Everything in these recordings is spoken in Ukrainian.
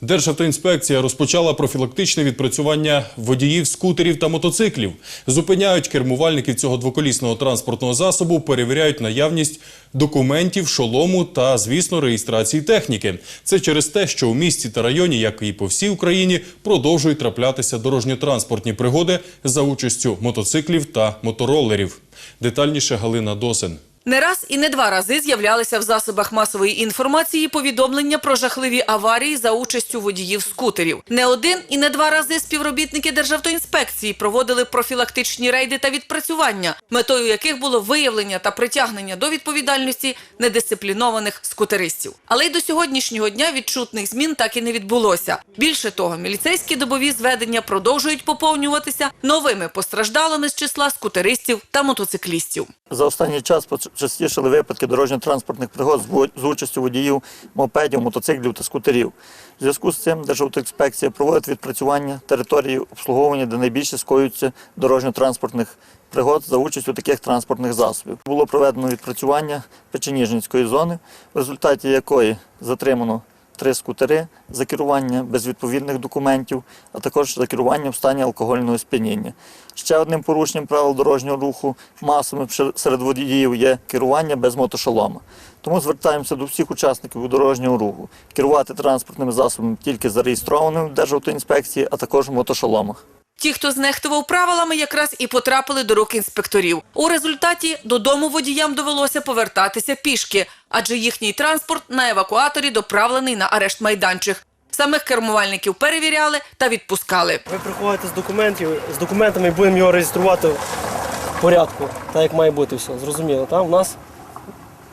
Державтоінспекція розпочала профілактичне відпрацювання водіїв скутерів та мотоциклів. Зупиняють кермувальників цього двоколісного транспортного засобу, перевіряють наявність документів, шолому та, звісно, реєстрації техніки. Це через те, що у місті та районі, як і по всій Україні, продовжують траплятися дорожньо-транспортні пригоди за участю мотоциклів та моторолерів. Детальніше Галина Досин. Не раз і не два рази з'являлися в засобах масової інформації повідомлення про жахливі аварії за участю водіїв скутерів. Не один і не два рази співробітники Державтоінспекції проводили профілактичні рейди та відпрацювання, метою яких було виявлення та притягнення до відповідальності недисциплінованих скутеристів. Але й до сьогоднішнього дня відчутних змін так і не відбулося. Більше того, міліцейські добові зведення продовжують поповнюватися новими постраждалими з числа скутеристів та мотоциклістів. За останній час почастішали випадки дорожньо-транспортних пригод з участю водіїв мопедів, мотоциклів та скутерів. У зв'язку з цим Державтоінспекція проводить відпрацювання території обслуговування, де найбільше скоюються дорожньо-транспортних пригод за участю таких транспортних засобів. Було проведено відпрацювання Печеніжницької зони, в результаті якої затримано три скутери за керування без відповідних документів, а також за керування в стані алкогольного сп'яніння. Ще одним порушенням правил дорожнього руху масами серед водіїв є керування без мотошолома. Тому звертаємося до всіх учасників дорожнього руху керувати транспортними засобами тільки зареєстрованими в Державтоінспекції, а також в мотошоломах. Ті, хто знехтував правилами, якраз і потрапили до рук інспекторів. У результаті додому водіям довелося повертатися пішки, адже їхній транспорт на евакуаторі доправлений на арешт майданчик. Самих кермувальників перевіряли та відпускали. Ви приходите з документів, з документами будемо його реєструвати в порядку, так як має бути все. Зрозуміло, так? У нас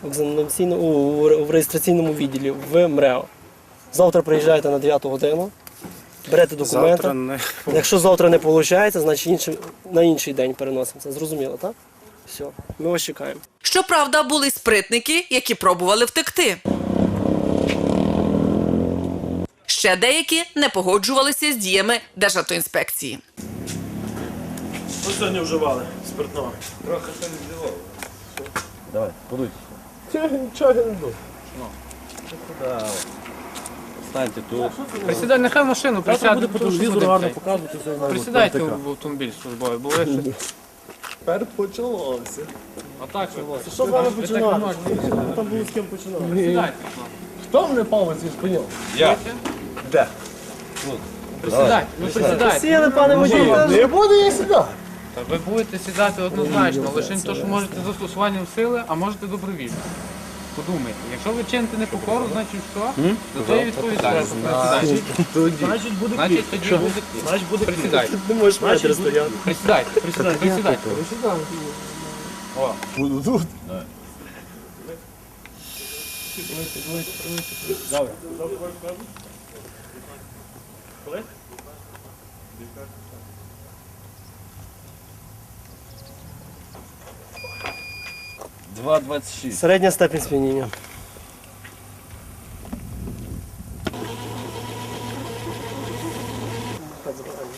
в реєстраційному відділі в МРЕО. Завтра приїжджаєте на 9 годину, берете документи. Завтра не Якщо завтра не виходить, значить інший, на інший день переносимося. Зрозуміло, так? Все, ми вас чекаємо. Щоправда, були спритники, які пробували втекти. Ще деякі не погоджувалися з діями Державтоінспекції. Що сьогодні вживали спиртного? Давай, подуйте. Нічого не буду. Станьте тут. Присідай, нехай в машину, присядьте. по телевізору гарно показувати. все. Присідайте в автомобіль службовий, бо ви ще... Тепер почалося. Отак ви. Що з вами Ви так починати? Там було з ким починати. Присідайте. Хто мене палець спиняв? Присідайте, ну присідайте. Сіли, пане водій. Не буду я сюди. Та Ви будете сідати однозначно, лише не те, що можете застосуванням сили, а можете добровільно. Подумайте, якщо ви чините непокору, значить що? За це. Значить, Значить буде значить буде Значить буде Присідайте. Ти можеш метри стояти. Присідайте, присідайте, присідайте. О. Буду тут. Давай. Коли? 2,26. Середня степень сп'яніння. Запитання.